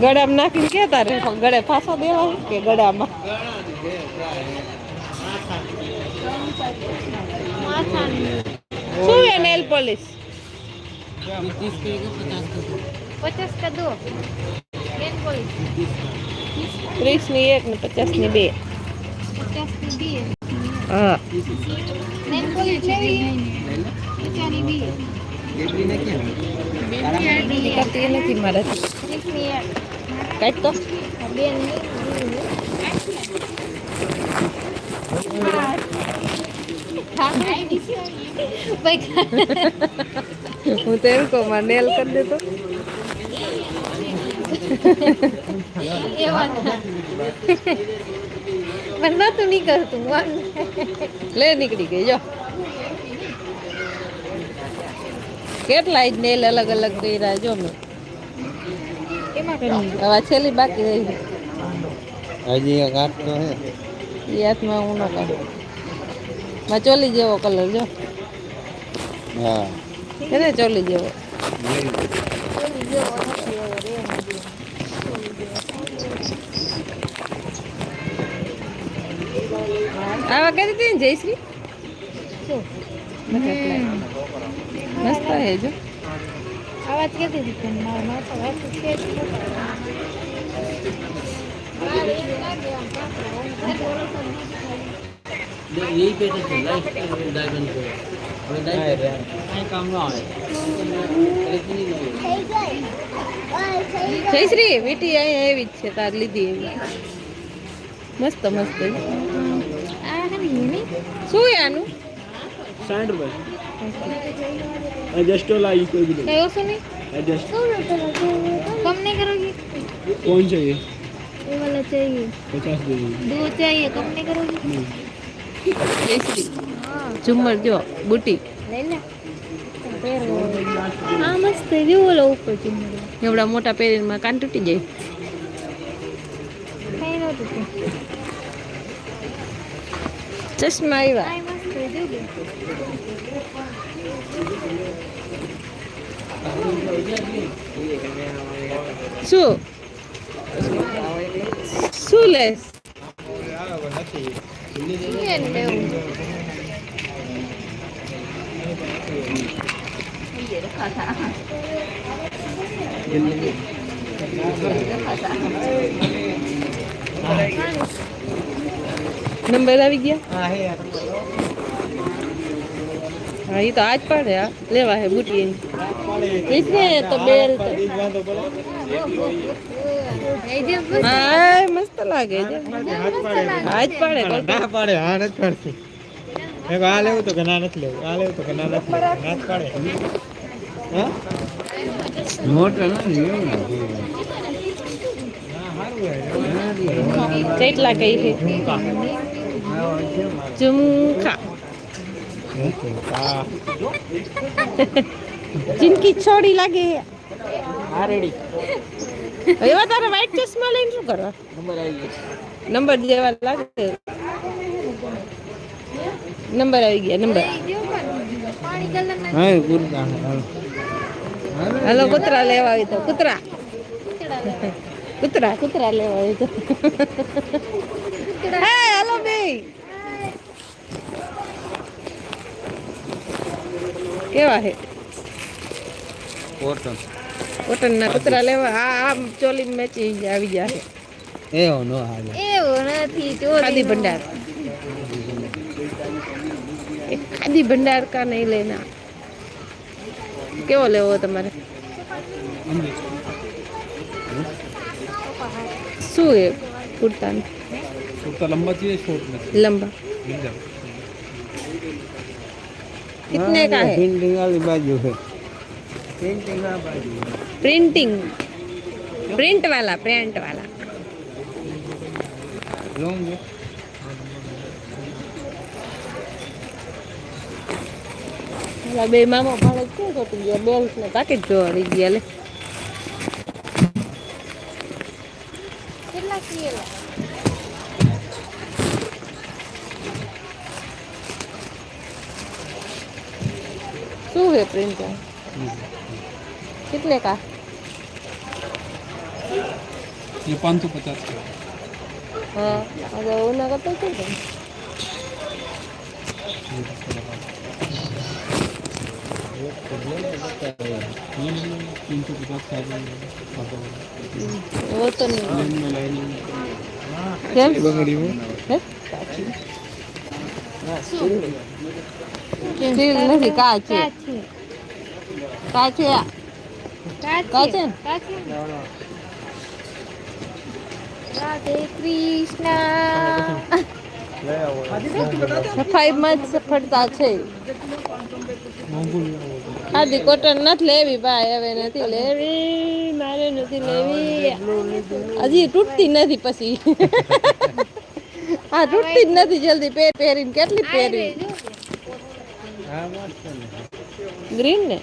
ગળામાં નાખીને કે તારે ગળે ફાંસો દેવા કે ગળામાં? શું એ નેલ પોલીસ પચાસ કા દો ત્રીસની એક ને પચાસની બે. પચાસ હા. પોલીસ કરતી નથી મારાથી કાંઈક તો હું તો એમ કહું મારે નેલ કરી દેતો પણ નતું નીકળતું મન. લે નીકળી ગઈ જો. કેટલા જ નેલ અલગ અલગ કર્યા જો મેં. હવે છેલ્લી બાકી રહી. હજી એક હાથ તો હે એ હાથમાં હું ન કાઢું. માં ચોલી જેવો કલર જો. હા. એને ચોલી જેવો? આવા કરી હતી જયશ્રી. જયશ્રી મસ્ત હે જો આવાજ કેતી હતી પણ મારા માથા વાતું છે જ यही पे तो चल रहा है डायमंड पे હવે કાંઈ કામ ન આવે એટલે જયશ્રી વીટી અહીંયા એવી જ છે તાર લીધી એવી મસ્ત મસ્ત છે. આ હની એની શું છે આનું સાઠ રૂપિયા एडजस्ट लाई कोई भी કયો શું નહીં एडजस्ट कम नहीं करोगी कौन चाहिए ये वाला चाहिए पचास दे दीजिए दो चाहिए कम नहीं करोगी જયશ્રી ઝુમર જો બુટી ले ले हाँ मस्त है जो वाला ऊपर चुम्मा એવડા મોટા પેરીમાં કાન તૂટી જાય नहीं ना तो ચશ્મા આવ્યા શું શું લેસ નંબર આવી ગયા? હા એ તો આજ પાડે લેવા હે બુટી એટલે તો બેલ હા મસ્ત લાગે છે આજ પડે ના પાડે હા નથી પાડતી મેં કહ્યું, આ લેવું તો કે ના નથી લેવું આ લેવું તો કે ના નથી લેવું ના જ પાડે હા મોટર કેટલા કઈ છે ઝુમખા જિંદગી છોડી લાગે. હા એવા તારે વ્હાઈટ ચશ્મા લઈને શું કરવા? નંબર આવી ગયો. નંબર જેવા લાગે. નંબર આવી ગયા નંબર. હલો. કૂતરા લેવા આવી તો કુતરા. કુતરા કૂતરા લેવા આવી તો. હલો ભાઈ. કેવા હે? કોટન. કોટનના કૂતરા લેવા આ આ ચોલી મેચી આવી જશે એવો નો આવે એવો નથી ચોરી ખાદી ભંડાર. ખાદી ભંડાર કા નહીં લેના. કેવો લેવો તમારે? શું એ કુર્તા કુર્તા લંબા चाहिए શોર્ટ લંબા. कितने का है भिंडी वाली बाजू है પ્રિન્ટિંગ પ્રિન્ટ વાલા પ્રિન્ટ વાલા. પેલા બે મામા ભાડે શું કરતું ગયા બોલ્સ ને પાકેટ જોવા લઈ ગયા લે. શું છે પ્રિન્ટર कितने का એ પાંચસો પચાસ હા હવે ઓના કરતા શું કરે? तीनशे पचास એવો તો નહીં કેમ હે? સ્ટીલ નથી કાચ છે કાચી કાચ? રાધે કૃષ્ણ. સફાઈમાં જ સફળતા છે. આદિ કોટન નથી લેવી ભાઈ હવે નથી લેવી મારે નથી લેવી. હજી તૂટતી નથી પછી. હા તૂટતી જ નથી જલ્દી પહેર પહેરીને કેટલી પહેરવી ગ્રીન ને.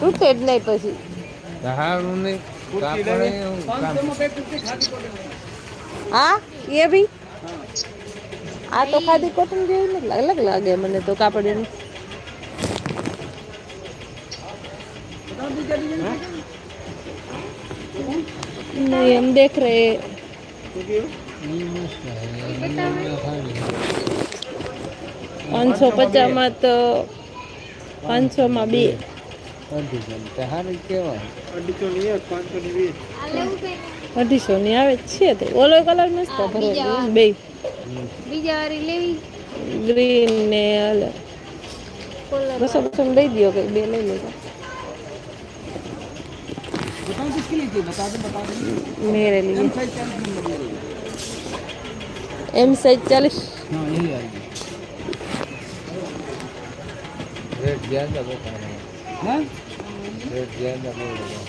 તૂટે જ નહીં પછી હા એ ભી આ તો ખાદી કોટન જેવી નથી લાગે અલગ લાગે મને તો કાપડ એનું नहीं हम देख रहे પાંચસો પચાસમાં તો પાંચસોમાં બે અઢીસો ની આવે જ છે તે ઓલો કલર મસ્ત ભરો બે બીજા વાળી લેવી ગ્રીન ને અલગ કોલર બસો બસો લઈ દો કે બે લઈ લેજો मेरे लिए एम साइज चालीस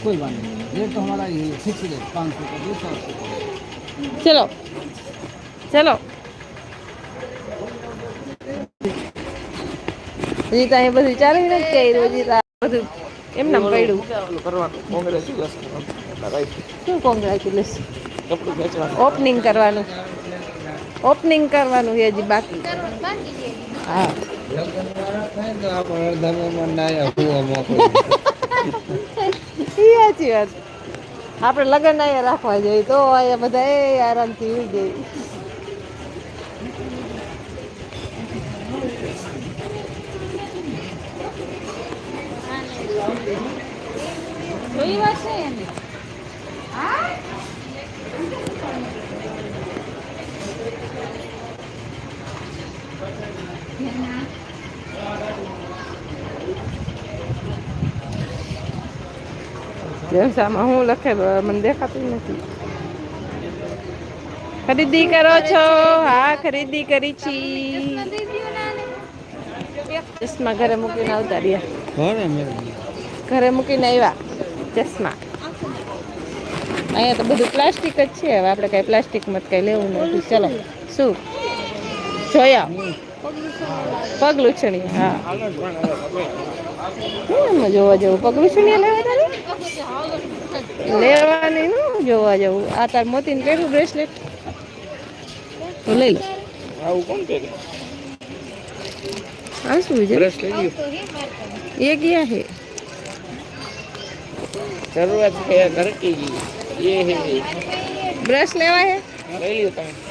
कोई बात नहीं रेट तो हमारा ये फिक्स है पाँच सौ का दो सौ अस्सी का चलो चलो હજી તો અહીં બધું ચાલી નથી કર્યું હજી તો આ બધું એમ નામ પડ્યું શું કોંગ્રેચ્યુલેશન ઓપનિંગ કરવાનું ઓપનિંગ કરવાનું છે હજી બાકી બાકી છે હા ઈ સાચી વાત આપણે લગ્ન અહીંયા રાખવા જોઈએ તો અહીંયા બધા એ આરામથી ઉઈ જાય. કોઈ વાત છે એને વ્યવસાયમાં હું લખે મને દેખાતું નથી. ખરીદી કરો છો? હા ખરીદી કરી છી. ચશ્મા ઘરે મૂકીને આવતા રહ્યા. ઘરે મૂકીને આવ્યા ચશ્મા. અહીંયા તો બધું પ્લાસ્ટિક જ છે. હવે આપણે કાંઈ પ્લાસ્ટિકમાં કાંઈ લેવું નથી. ચલો શું? જોયા? પગલું છણી હા. જોવા જવું પગલું છણી લેવા તારે લેવાની નું જોવા જવું આ તાર મોતીને પહેરું બ્રેસલેટ તો લઈ લે આ શું છે ये क्या है જરૂરત છે ઘર કી ये है ब्रश लेवा है લઈ લ્યો તમે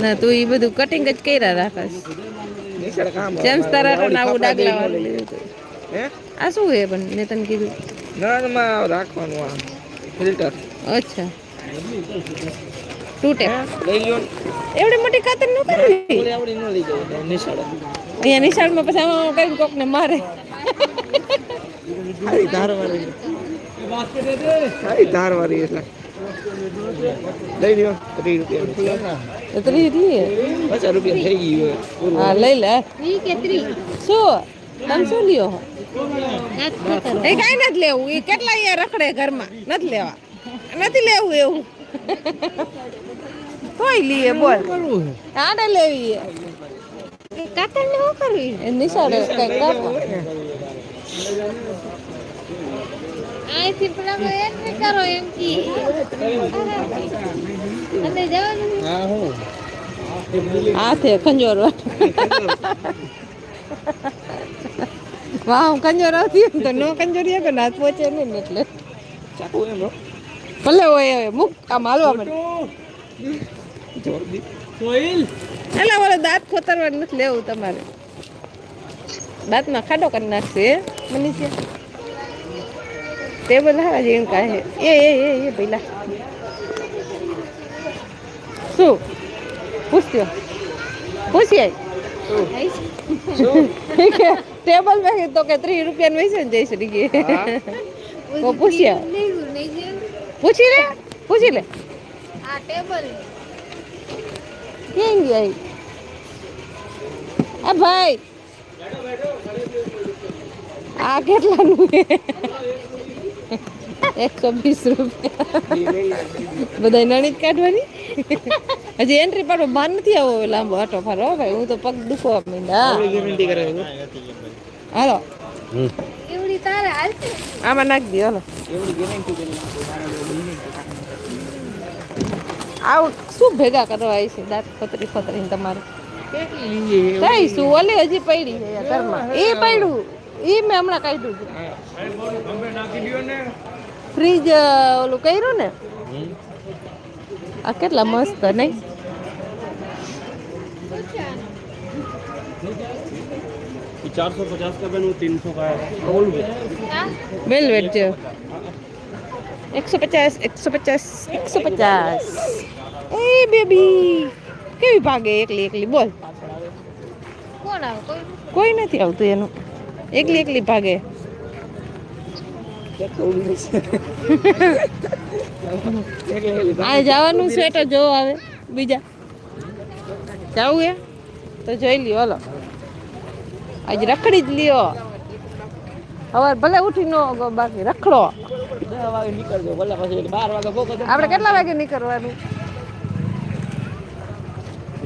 ના તું એ બધું કટિંગ જ કર્યા રાખસ જેમ્સ તારા નાવું ડાગલા વાળું લીધું હતું આ શું હે પણ મેં તને કીધું નળમાં રાખવાનું આ ફિલ્ટર અચ્છા તૂટે એવડી મોટી કાતર ન કરવી અહીંયા નિશાળમાં પછી આમાં કઈ કોકને મારે ધારવાળી ધારવાળી એટલે લઈ લ્યો ત્રીસ રૂપિયા તો ત્રીસ લઈએ પચાસ રૂપિયા થઈ ગઈ હોય પૂરું હા લઈ લે વી કે ત્રી શું તમે શું લ્યો હો દાંત ખોતર એ કાંઈ નથી લેવું એ કેટલા અહીંયા રખડે ઘરમાં નથી લેવા નથી લેવું એવું કોઈ લીએ બોલ આને લેવી એ કાતર ને શું કરવી એ નિશાળે કઈ કાપવા હાથે ખંજોર વાહ હું ખંજોર આવતી તો નો કંજોરી કે હાથ પહોંચે નહીં ને એટલે. ચાકુ એમ રો ભલે હોય હવે મુક આમ હાલવા મને એટલે ઓલો દાંત ખોતરવાનું નથી લેવું તમારે. દાંતમાં ખાડો કરી નાખશે હે? મનીષા? ટેબલ હા જેમ કાંઈ એ એ એ એ પેલા શું? પૂછ્યો? પૂછીએ ટેબલ મેં તો કે ત્રીસ રૂપિયાનું વેચે ને જઈશ તો પૂછ્યા? પૂછી લે પૂછી લે. આ ટેબલ કેમ ગઈ? આ ભાઈ. આ કેટલાનું એકસો વીસ રૂપિયા. બધા નાણી જ કાઢવાની? હજી એન્ટ્રી પાડો બાર નથી આવો લાંબો આટો ફારો ભાઈ. હું તો પગ દુખવા મીંડા હાલો. એવડી તારે હાલશે આમાં નાખી દો હાલો. એવડી ગેરંટી કરે આવું શું ભેગા કરવા આવી છે? દાંત ખતરી ખતરીને તમારે. કઈ શું ઓલી હજી પડી ઘરમાં. એ પડ્યું એ મેં હમણાં કાઢ્યું છે નાખી દો ને ફ્રીજ ઓલું કર્યું ને આ કેટલા મસ્ત નહીં चार सौ पचास का बनो तीन सौ का હા વેલવેટ છે એકસો પચાસ એકસો પચાસ એકસો પચાસ એ બેબી કેવી ભાગે એકલી એકલી બોલ કોણ આવે કોઈ કોઈ નથી આવતું એનું એકલી એકલી ભાગે. આ જવાનું તો જો આવે બીજા. જવું એ તો જોઈ લ્યો હલો. આજે રખડી જ લ્યો. હવે ભલે ઉઠી નો બાકી રખડો. દસ વાગે નીકળજો ભલે પછી બાર વાગે ભોગો આપણે કેટલા વાગે નીકળવાનું?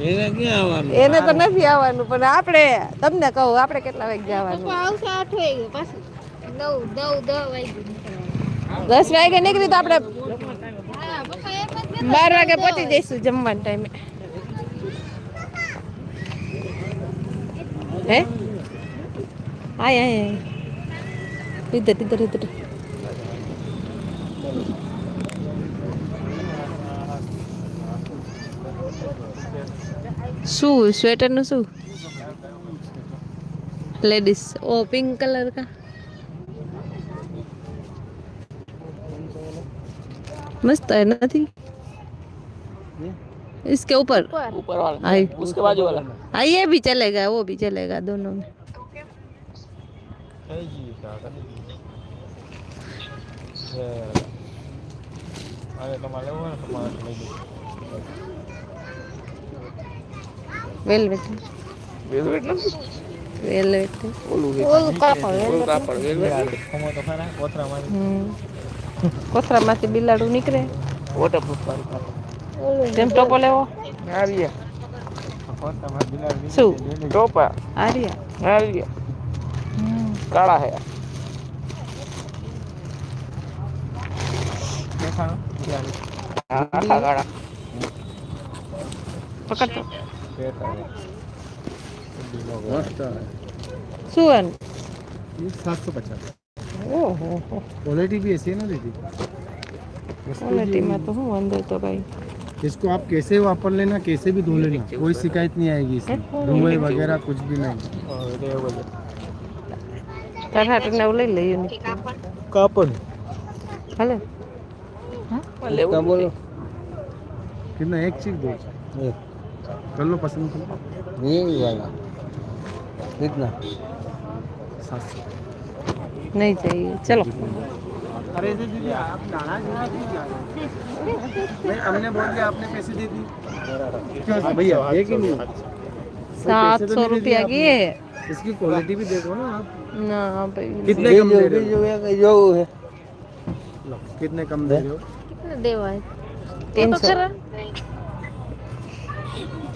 એને ક્યાં આવવાનું? એને તો નથી આવવાનું પણ આપણે તમને કહું આપણે કેટલા વાગે જવાનું? આવશે આઠ વાગે પાછું. નવ નવ દસ વાગે દસ વાગે નીકળી તો આપણે બાર વાગે પહોંચી જઈશું જમવાના ટાઈમે. હે? આય આય આય. ઇધર ઇધર ઇધર શું સ્વેટર નું શું लेडीज ओ पिंक कलर का मस्त है नहीं इसके ऊपर ऊपर वाला आई उसके बाजू वाला हाँ ये भी चलेगा वो भी चलेगा दोनों में વેલ્વેટ વેલ્વેટ ઓલું કાપડ ઓલું કાપડ વેલ્વેટ ખમો તો ખરા કોથરામાં હમ કોથરામાંથી બિલાડું નીકળે વોટરપ્રૂફ વાળું કાપડ ઓલું તેમ ટોપો લેવો આવીએ કોથરામાં બિલાડી શું ટોપા આર્યા આવીએ કાળા હે દેખાણો હા આખા કાળા પકડતો મસ્ત શું એનું? ये सात सौ पचास ઓહો હો क्वालिटी भी ऐसी है ना दीदी ક્વોલિટીમાં તો હું અંદર તો ભાઈ इसको आप कैसे वापर लेना कैसे भी धो लेना कोई शिकायत नहीं आएगी इसमें धुए वगैरह कुछ भी नहीं તારા હાટુ ને એવું લઈ લઈએ ને કાપડ ભલે લેવું બોલો कितना एक चीज दो कर लो पसंद कर? ये वाला। इतना। सात सौ नहीं चाहिए। चलो। अरे दीदी आप नाना नहीं हमने बोल दिया आपने पैसे दे दिए। भैया अच्छा, लेकिन अच्छा। सात तो सौ रुपया की है। इसकी क्वालिटी भी देखो ना आप। ना भाई। कितने कम दे रहे हो? जो है कितने कम दे रहे हो? कितने दे भाई? तीन सौ।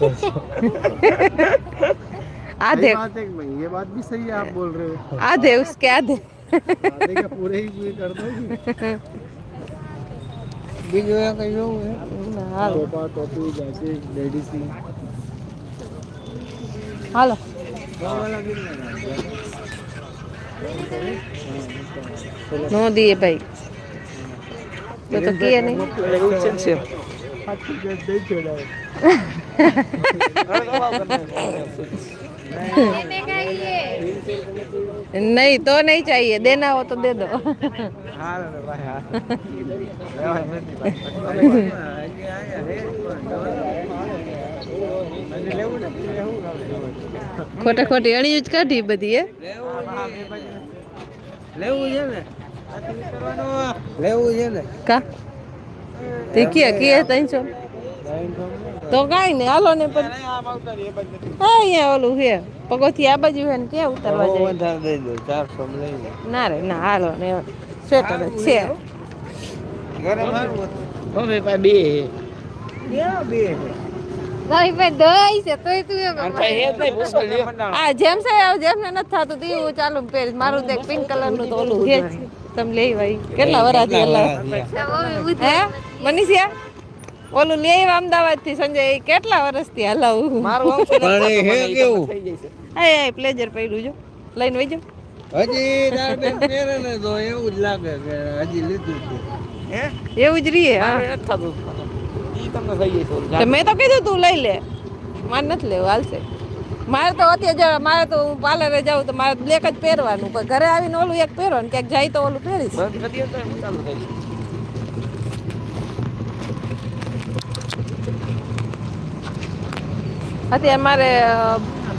आधे। ये बात भी सही है आप बोल रहे हो। आधे उसके आधे। पूरे ही पूरे कर दोगी बिग हुआ कहीं हो ना टोपा टोपी जैकेट लेडीज़ की हेलो। नो दिए भाई। तो तो किया नहीं। हाथी के दे छोड़ा એને ખાઈએ नहीं तो नहीं चाहिए देना हो तो दे दो હાલ ને ભાઈ હાલ લેવાય નથી ભાઈ. હજી લેવું ને લેવું ખોટા ખોટી અણી જ કાઢી બધી હે લેવું છે ને લેવું છે ને કા તે કીએ કીએ ત્રણસો તો કાંઈ નહીં હાલો ને પછી. હા અહીંયા ઓલું હે પગોથી આ બાજુ હે ને ક્યાં ઉતારવા જાય? ના રે ના હાલો ને સ્વેટર છે. ઘરે મારું હવે પા બે ક્યાં બે તારી પાસે દઈ છે તોય તું એમ આ જેમ છે જેમ ને નથી થતું તો એવું ચાલુ પહેરીશ મારું તો પિંક કલરનું તો ઓલું છે જ. તમે લઈ ભાઈ કેટલા વરાથી હે? મનીષિયા ઓલું લે અમદાવાદથી સંજય કેટલા વર્ષથી હલાવું? પણ એ હે કેવું? હા એ પ્લેજર પડ્યું જો. લઈને વઈ જાઓ હજી બેન પહેરે ને તો એવું જ લાગે કે હજી લીધું છે. એવું જ રીએ હા. તો મેં તો કીધું તું લઈ લે. મારે નથી લેવું હાલશે. મારે તો અત્યારે જો મારે તો હું પાર્લરે જાઉં તો મારે બ્લેક જ પહેરવાનું. પણ ઘરે આવીને ઓલું એક પહેરવાનું ક્યાંક જાય તો ઓલું પહેરીશ. અત્યારે મારે અ,